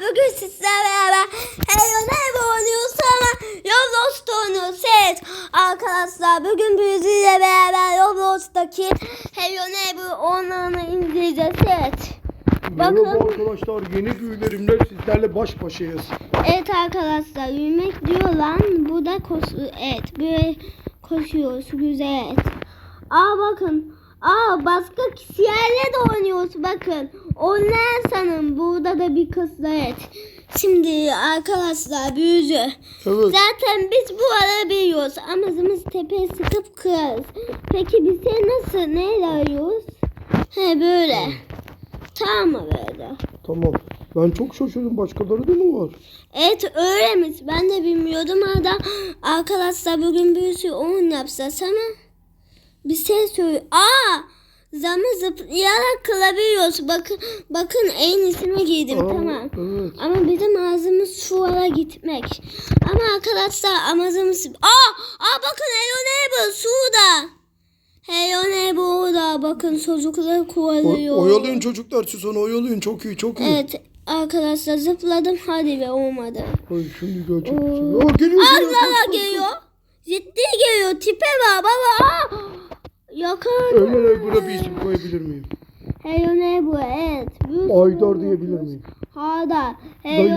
bugün sizlerle beraber Hello Neighbor oynuyoruz ama Roblox'ta oynuyoruz. Evet arkadaşlar bugün büyücüyle beraber Roblox'taki Hello Neighbor oyunlarını indireceğiz. Evet. Merhaba Bakın. arkadaşlar yeni büyülerimle sizlerle baş başayız. Evet arkadaşlar yürümek diyor lan. Bu da koş evet böyle koşuyoruz güzel. Evet. Aa bakın. Aa başka kişilerle de oynuyoruz bakın. Onlar sanın burada da bir kız evet. Şimdi arkadaşlar büyücü. Evet. Zaten biz bu ara biliyoruz. Amacımız tepeye sıkıp kırarız. Peki biz seni nasıl neyle arıyoruz? He böyle. Tamam mı böyle? Tamam. Ben çok şaşırdım. Başkaları da mı var? Evet öyleymiş. Ben de bilmiyordum hala. Arkadaşlar bugün bir sürü oyun yapacağız ama bir şey söyle. Aa! Zamı zıplayarak kılabiliyoruz. Bakın bakın en iyisine giydim Aa, tamam. Evet. Ama bizim ağzımız şu ara gitmek. Ama arkadaşlar amacımız... Aa! Aa bakın şurada. Hello Neighbor orada. Bakın çocukları O, kovalıyor. oyalayın çocuklar siz onu oyalayın. Çok iyi çok iyi. Evet arkadaşlar zıpladım hadi ve olmadı. Ay şimdi. Oo. Aa, geliyor geliyor. Allah geliyor. Ciddi geliyor. Tipe bak baba. Aa! Koş. Öyle buna bir isim koyabilir miyim? Neighbor evet. Büyük Aydar diyebilir miyim?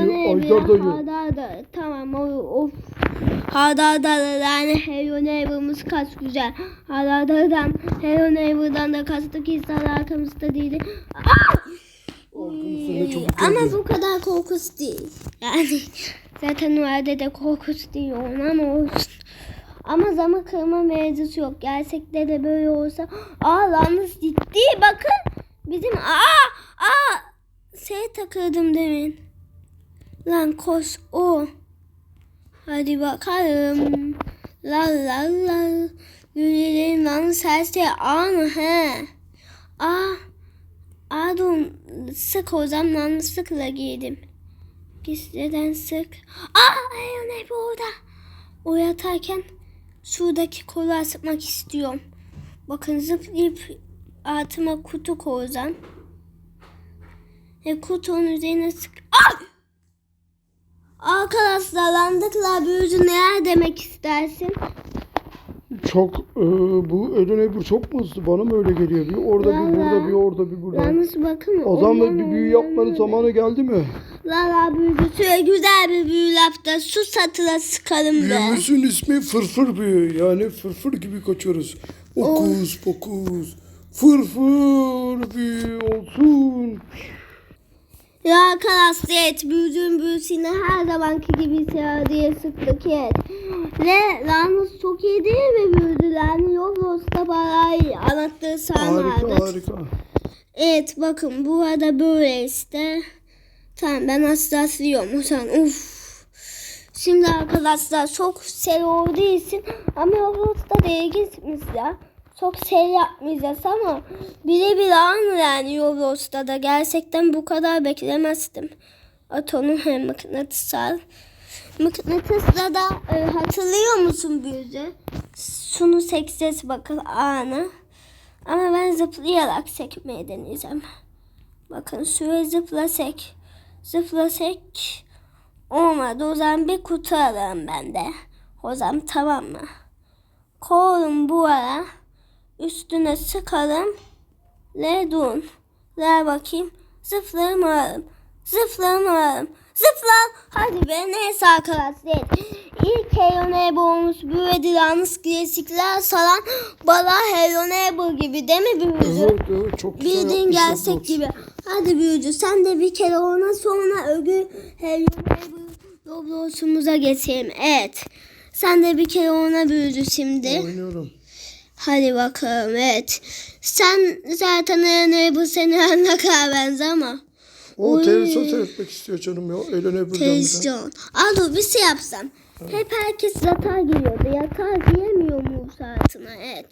Neighbor. Aydar dayı. Hadar da. Tamam o of. Hadar da yani Hello Neighbor'ımız kaç güzel. Hello Neighbor'dan da kaçtık insan arkamızda değildi. Aa! Arkamızda ne çabuk Ama bu kadar korkunç değil. Yani zaten normalde de korkunç değil ama olsun. Ama zama kırma mevzusu yok. Gerçekte de böyle olsa. Aa yalnız ciddi bakın. Bizim aa aa şey takıldım demin. Lan koş o. Hadi bakalım. La la la. Gülelim lan ses de an he. Aa. Dur sık o zaman sıkla giydim. Gizliden sık. Aa ay ne burada? O yatarken şuradaki kolu sıkmak istiyorum. Bakın zıplayıp altıma kutu koyacağım. Ve kutunun üzerine sık. Ay! Arkadaşlar landıklar büyücü neler demek istersin? Çok e, bu Eren Ebru çok mu hızlı? Bana mı öyle geliyor? Bir orada bir burada bir orada bir burada. Yalnız bakın. O zaman bir büyü yapmanın zamanı geldi mi? Lala büyücüsü güzel bir büyü yaptı. Su satıla sıkalım be. Büyümüzün ismi fırfır büyü. Yani fırfır gibi kaçıyoruz. Okus pokus. Fırfır büyü olsun. Ya arkadaşlar evet büyücünün büyüsüne her zamanki gibi diye sıktık evet. Ve Lanus çok iyi değil mi büyücüler? Yolos'ta bayağı anlattığı Harika sahnelerdir. harika. Evet bakın bu arada böyle işte. Tamam ben asla siliyorum o zaman. Uf. Şimdi arkadaşlar çok olduğu için ama Roblox'ta da ilginçmiş ya. Çok seri yapmayacağız ama birebir aynı yani Roblox'ta da gerçekten bu kadar beklemezdim. Atonun hem mıknatısal. Mıknatısla da e, hatırlıyor musun büyücü? Şunu seçeceğiz bakın anı. Ama ben zıplayarak sekmeyi deneyeceğim. Bakın şuraya zıplasak. Zıplasak olmadı. O zaman bir kutu alırım ben de. O zaman tamam mı? Koyalım bu ara. Üstüne sıkalım. Le dun. Ver bakayım. Zıplarım alırım. Zıplarım alırım. Zıplar. Hadi be neyse arkadaşlar. İlk Hello Neighbor'umuz büyüdü. Yalnız klasikler saran bala Hello Neighbor gibi değil mi büyücü? Evet evet çok güzel Bildiğin gerçek gibi. Hadi büyücü sen de bir kere ona sonra ögü Hello Neighbor Roblox'umuza geçelim. Evet. Sen de bir kere ona büyücü şimdi. Oynuyorum. Hadi bakalım evet. Sen zaten Hello Neighbor seni kadar benzer ama. O televizyon seyretmek istiyor canım ya. De. Televizyon. Al bir şey yapsam. Hep herkes yatağa giriyordu. Yatağa giremiyor mu bu saatine? Evet.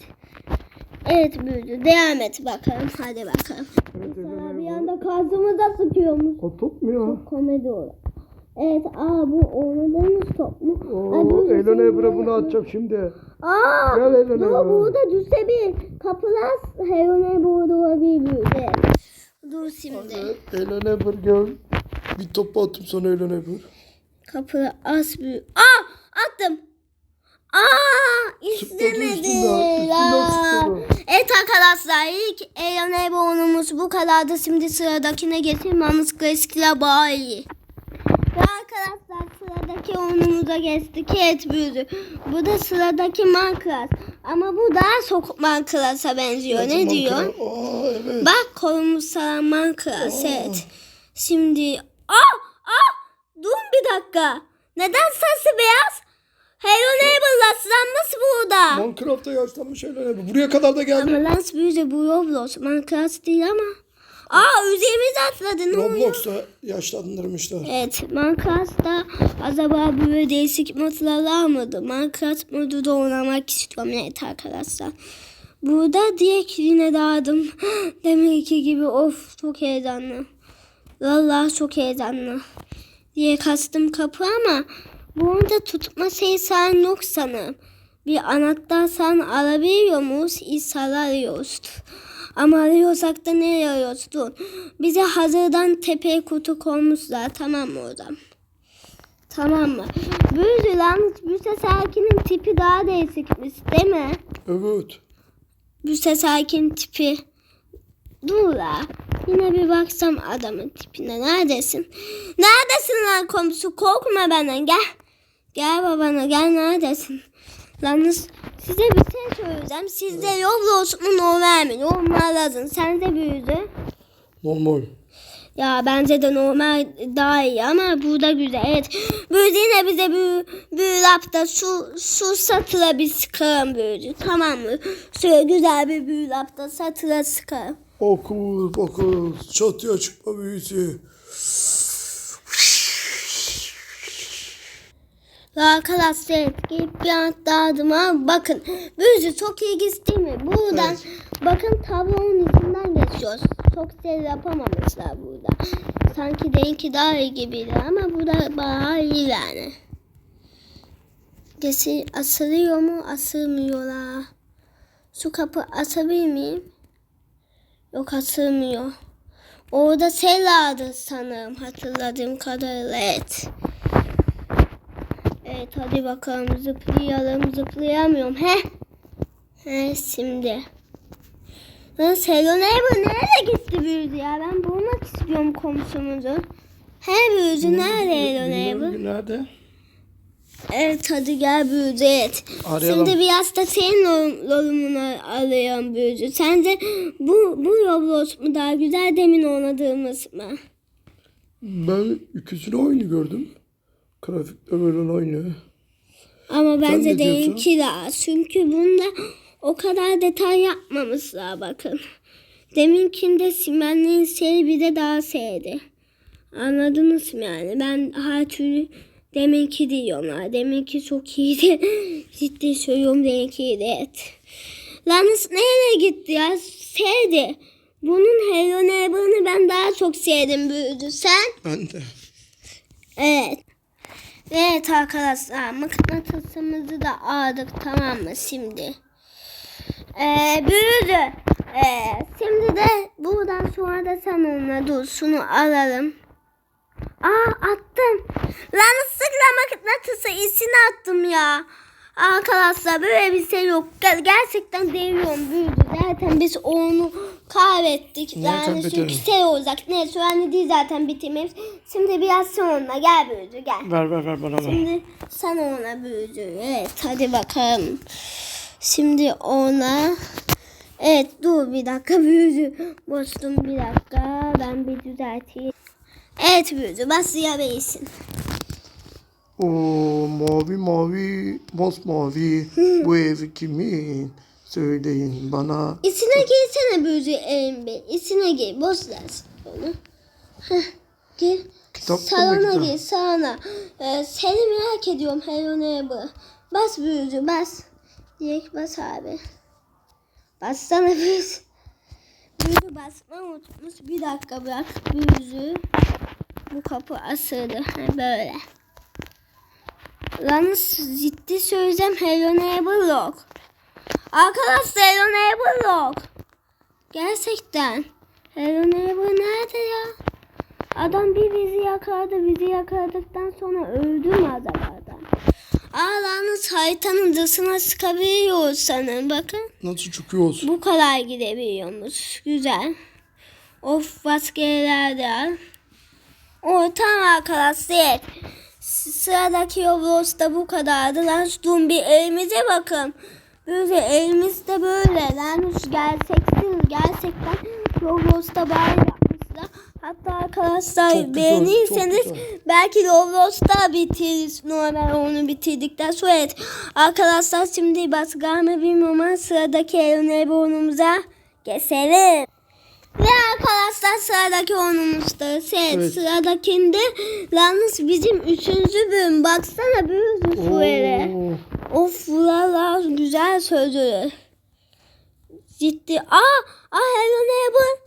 Evet büyüdü. Devam et bakalım. Hadi bakalım. Evet, bir anda kazımıza sıkıyormuş. O top mu ya? Komedi olur. Evet aa bu oynadığımız top mu? Ay, Oo, Ebru buraya- bunu atacağım şimdi. Aa Gel Eren dur Ebru. burada düşse bir kapılar Hello burada olabilir. Dur şimdi. Evet, Eren Ebru gel. Bir topu attım sana eğlenebilir. Kapıda az büyük. Aa attım. Aa Tıkladı istemedi. üstünden, üstünden Ya. tıkladı. Evet arkadaşlar ilk eğlence oyunumuz bu kadardı. Şimdi sıradakine geçelim. Yalnız klasikler daha iyi. Ve arkadaşlar sıradaki oyunumuza geçtik. Evet büyüdü. Bu da sıradaki Minecraft. Ama bu daha çok Minecraft'a benziyor. Ne Zaman diyor? Aa evet. Bak kolumuz saran. Aa. Evet. Şimdi aa aa dur bir dakika. Neden sesi beyaz? Hello Neighbor rastlanmış burada. Minecraft'ta yaşlanmış eğlenebilir. Buraya kadar da geldi. Ama Lens büyüce bu Roblox. Minecraft değil ama. Aa üzerimize atladı ne oluyor? Roblox'ta yaşlandırmışlar. Evet Minecraft'ta acaba böyle değişik modlar var mıydı? Minecraft modu da oynamak istiyorum evet arkadaşlar. Burada direkt yine dağıldım. Deminki gibi of çok heyecanlı. Vallahi çok heyecanlı. Diye kastım kapı ama bu onda tutma sayısı yok sanırım. Bir anahtar sen alabiliyor muyuz? İnşallah arıyoruz. Ama arıyorsak da ne arıyoruz? Dur. Bize hazırdan tepeye kutu koymuşlar. Tamam mı oradan? Tamam mı? Büyüdü lan. Büse Sakin'in tipi daha değişikmiş değil mi? Evet. Büse Sakin tipi. Dur la. Yine bir baksam adamın tipine. Neredesin? Neredesin lan komşu? Korkma benden. Gel. Gel babana gel neredesin? Yalnız size bir şey söyleyeceğim. Sizde Roblox mu normal mi? Normal lazım. Sen de büyüdü. Normal. Ya bence de normal daha iyi ama burada güzel. Evet. Büyüdü yine bize bir, bir lapta su, su satıla bir sıkarım büyüdü. Tamam mı? Şöyle güzel bir büyü lapta satıla sıkarım. Okuz okuz. Çatıya çıkma büyüsü. Ve arkadaşlar etkileyip bir ama bakın. Büyücü çok ilginç değil mi? Buradan bakın tablonun içinden geçiyoruz. Çok şey yapamamışlar burada. Sanki denki daha iyi gibiydi ama bu da bayağı iyi yani. Kesin asılıyor mu? Asılmıyorlar. Şu kapı asabilir miyim? Yok asılmıyor. Orada şey vardı sanırım hatırladığım kadarıyla. Evet. Evet hadi bakalım zıplayalım zıplayamıyorum he. He şimdi. Lan Hello Neighbor nereye gitti büyüdü ya ben bulmak istiyorum komşumuzu. He büyüdü nerede Neighbor? Bilmem Nerede? Evet hadi gel büyüdü evet. Arayalım. Şimdi biraz da senin lolumunu arıyorum büyüdü. Sence bu, bu Roblox mu daha güzel demin oynadığımız mı? Ben ikisini aynı gördüm. Grafikler böyle aynı. Ama bence diyorsun? değinki daha. Çünkü bunda o kadar detay yapmamışlar bakın. Deminkinde simenliğin seri bir de daha sevdi. Anladınız mı yani? Ben her türlü deminki diyorlar. Deminki çok iyiydi. Ciddi söylüyorum deminki iyiydi evet. Yalnız nereye gitti ya? Sevdi. Bunun Hello Neighbor'ını ben daha çok sevdim büyüdü. Sen? Ben de. Evet. Arkadaşlar mıknatısımızı da aldık tamam mı şimdi? Ee, büyüdü. Ee, şimdi de buradan sonra da sen onunla dur şunu alalım. Aa attım. Yanlışlıkla mıknatısı içine attım ya. Arkadaşlar böyle bir şey yok. Ger- Gerçekten değiyorum büyüdü. Zaten biz onu kaybettik. Zaten Yani çünkü şey olacak. Neyse önemli değil zaten bitirmemiz. Şimdi biraz sonra gel büyüdü gel. Ver ver ver bana ver. Şimdi sen ona büyüdü. Evet hadi bakalım. Şimdi ona Evet dur bir dakika büyüdü. Boştum bir dakika. Ben bir düzelteyim. Evet büyüdü. Başlayabilirsin. Oo mavi mavi masmavi bu ev kimin? Söyleyin bana. İçine girsene büyüdü evin bir. İçine gir. Boş dersin onu. Heh, gir. Kitapta mı salona kitap? gir salona. Ee, seni merak ediyorum Hello Neighbor. Bas büyüdü bas. Direkt bas abi. Bassana büyüdü. Büyüdü basma unutmuş. Bir dakika bırak büyüdü. Bu kapı asıldı. Ha, böyle. Yalnız ciddi söyleyeceğim Hello Neighbor yok. Arkadaşlar Hello Neighbor yok. Gerçekten. Hello Neighbor nerede ya? Adam bir bizi yakaladı. Bizi yakaladıktan sonra öldü mü acaba adam? Ağlarınız haritanın dışına sıkabiliyoruz sanırım. Bakın. Nasıl çıkıyoruz? Bu kadar gidebiliyormuş. Güzel. Of maskeler de al. O tamam arkadaşlar. Sıradaki Roblox da bu kadardı. Lan dur bir elimize bakın. Böyle elimizde böyle. Lan gerçekten gerçekten Roblox'ta böyle yapmışlar. Hatta arkadaşlar Çok güzel, beğenirseniz çok güzel. belki Roblox'ta bitiririz. Normal onu bitirdikten sonra evet. Arkadaşlar şimdi başka mı bilmiyorum ama sıradaki Elone burnumuza geçelim. Ve arkadaşlar sıradaki oyunumuzda evet, Evet. sıradakinde yalnız bizim üçüncü bölüm. Baksana büyüdü şöyle. Of valla güzel sözü. Ciddi. Aa, aa Hello Neighbor.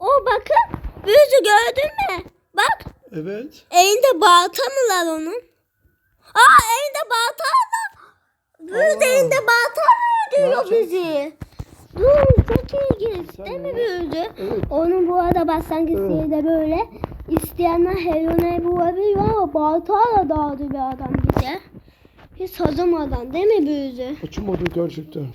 O bakın. Büyüdü gördün mü? Bak Evet. elinde balta mı lan onun? Aa elinde balta mı? Aa. elinde balta mı öldürüyor bizi? Dur çok ilginç değil mi büyüdü? Evet. Onun bu arada başlangıç Evet. de böyle. İsteyenler Hello Neighbor olabiliyor ama baltayla dağıdı bir adam bize. Hiç sazamadan değil mi büyüdü? Açılmadı gerçekten.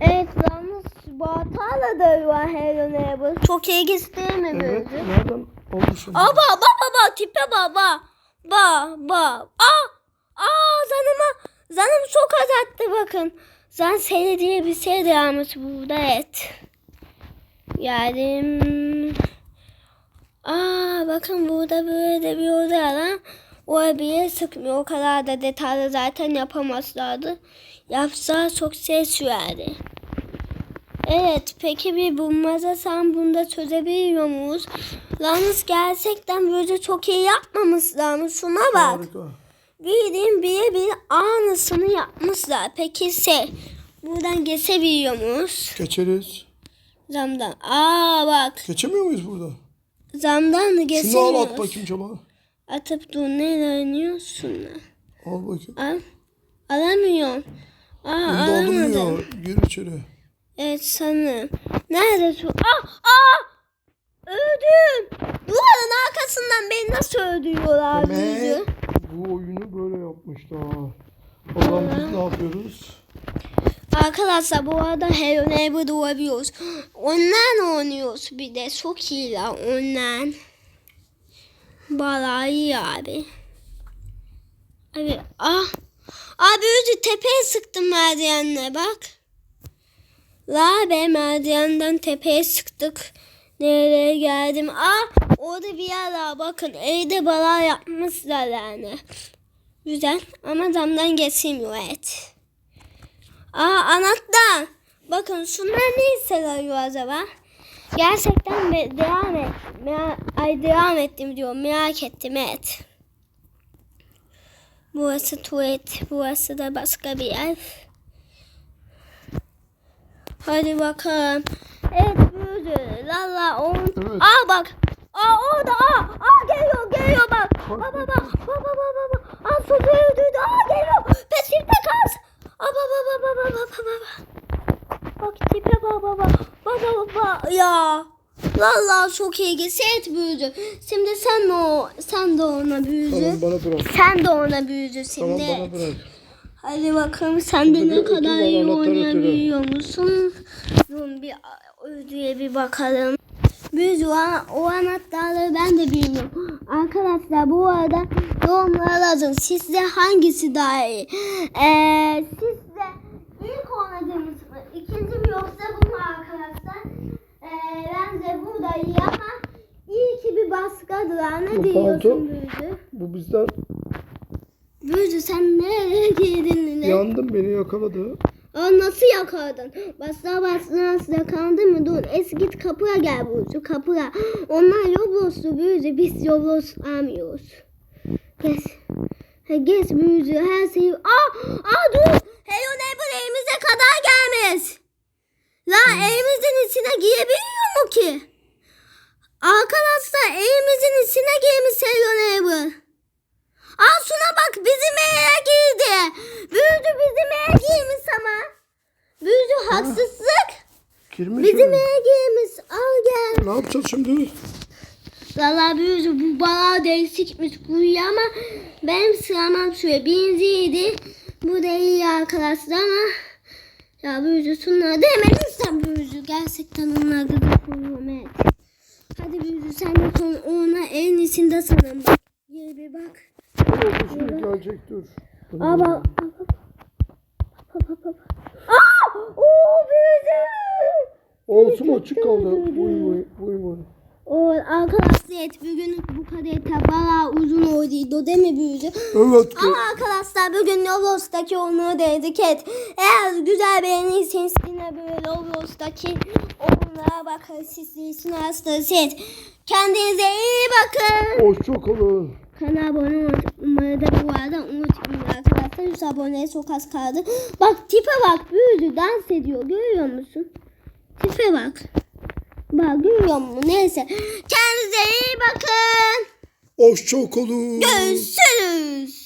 Evet yalnız baltayla dağıyor Hello Neighbor. Çok ilginç değil mi Evet. büyüdü? Nereden almışım? Aa bak bak bak bak tipe bak. Bak bak. Aa aa zanıma zanım çok azalttı bakın. Zan seni diye bir şey de almış burada et. Geldim. Aa bakın burada böyle de bir oda lan. O bir yer sıkmıyor. O kadar da detaylı zaten yapamazlardı. Yapsa çok ses sürerdi. Evet peki bir bulmaca sen bunda çözebiliyor muyuz? Yalnız gerçekten böyle çok iyi yapmamışlar. Şuna bak. Harika. Bildiğin bire bir aynısını yapmışlar. Peki şey buradan geçebiliyor muyuz? Geçeriz. Zamdan. Aa bak. Geçemiyor muyuz burada? Zamdan da Şunu geçemiyoruz. al at bakayım çaba. Atıp lan? Al bakayım. Al. Alamıyorum. Aa alamadım. alınmıyor. Gir içeri. Evet sanırım. Nerede şu? Ah ah! Öldüm. Duvarın arkasından beni nasıl öldürüyorlar bizi? bu oyunu böyle yapmışlar. O zaman biz ne yapıyoruz? Arkadaşlar bu arada Hello Neighbor'da olabiliyoruz. Online oynuyoruz bir de. Çok iyiler online. Bayağı iyi abi. Abi ah. Abi özü tepeye sıktım merdivenle bak. La be merdivenden tepeye sıktık. Nereye geldim? Ah orada bir yer var bakın. Evde bala yapmışlar yani. Güzel ama damdan geçmiyor evet. Aa anahtar. Bakın şunlar ne hissediyor acaba? Gerçekten be- devam et. Mera- ay devam ettim diyorum. Merak ettim evet. Burası tuvalet. Burası da başka bir yer. Hadi bakalım. Evet büyüdü. Lala on. Evet. Aa bak. Aa orada. Aa, aa geliyor geliyor bak. Baba baba. Baba baba. Aa sofu öldürdü. Aa geliyor. Peşimde kal. Aa baba baba baba baba baba. Bak tipe baba baba. Baba baba. Ya. Lala çok iyi. Seyret büyüdü. Şimdi sen o. Sen de ona büyüdü. Tamam bana bırak. Sen de ona büyüdü Tamam şimdi. bana bırak. Hadi bakalım sen de ne kadar iyi oynayabiliyor musun? Dur bir ödüye bir bakalım. Biz o, o anahtarları ben de bilmiyorum. Arkadaşlar bu arada yorumlara yazın. Sizce hangisi daha iyi? Ee, sizce ilk oynadığımız mı? İkinci mi yoksa bu mu arkadaşlar? Ee, iyi ama iyi ki bir baskıdır. Ne Bu diyorsun Büyücü? Bu bizden Büyücü sen nereye girdin yine? yandım beni yakaladı. Aa, nasıl yakaladın? Basla basla nasıl yakaladın mı? Dur es git kapıya gel Burcu kapıya. Onlar Roblox'lu büyücü biz Roblox almıyoruz. Geç. Geç büyücü her şeyi. Aa, aa dur. Hello Neighbor evimize kadar gelmiş. La evimizin içine girebiliyor mu ki? Arkadaşlar evimizin içine girmiş Hello Neighbor. Aa şuna bak bizim eve girdi. Büyücü bizim eve girmiş ama. Büyücü haksızlık. Girmiş Bizim mi? eve girmiş. Al gel. Ne yapacağız şimdi? Valla büyücü bu bana değişikmiş iyi ama benim sıramam süre birinciydi. Bu iyi arkadaşlar ama ya büyücü şunları demediysen büyücü gerçekten onlar oluyorum evet. Hadi büyücü sen de son ona en iyisinde sanırım bak. Gel bir bak. Bir şey gelecek dur. Aa bak. Bak, bak, bak, bak. Aa! Oo büyücü! Olsun açık kaldı. Uyumu, uyumu. O arkadaşlar bugün bu kadar bayağı uzun olduydu değil mi büyücü? Evet. Ama arkadaşlar bugün Lobos'taki oyunu denedik et. Eğer güzel beğenirseniz yine böyle Lobos'taki oyunlara bakın sizin için hastasınız. Kendinize iyi bakın. Hoşçakalın. Kanala abone olmayı da bu arada unutmayın arkadaşlar. 100 aboneye çok az kaldı. Bak tipe bak büyüdü dans ediyor görüyor musun? Tipe bak bağırıyor mu? Neyse. Kendinize iyi bakın. Hoşçakalın. Görüşürüz.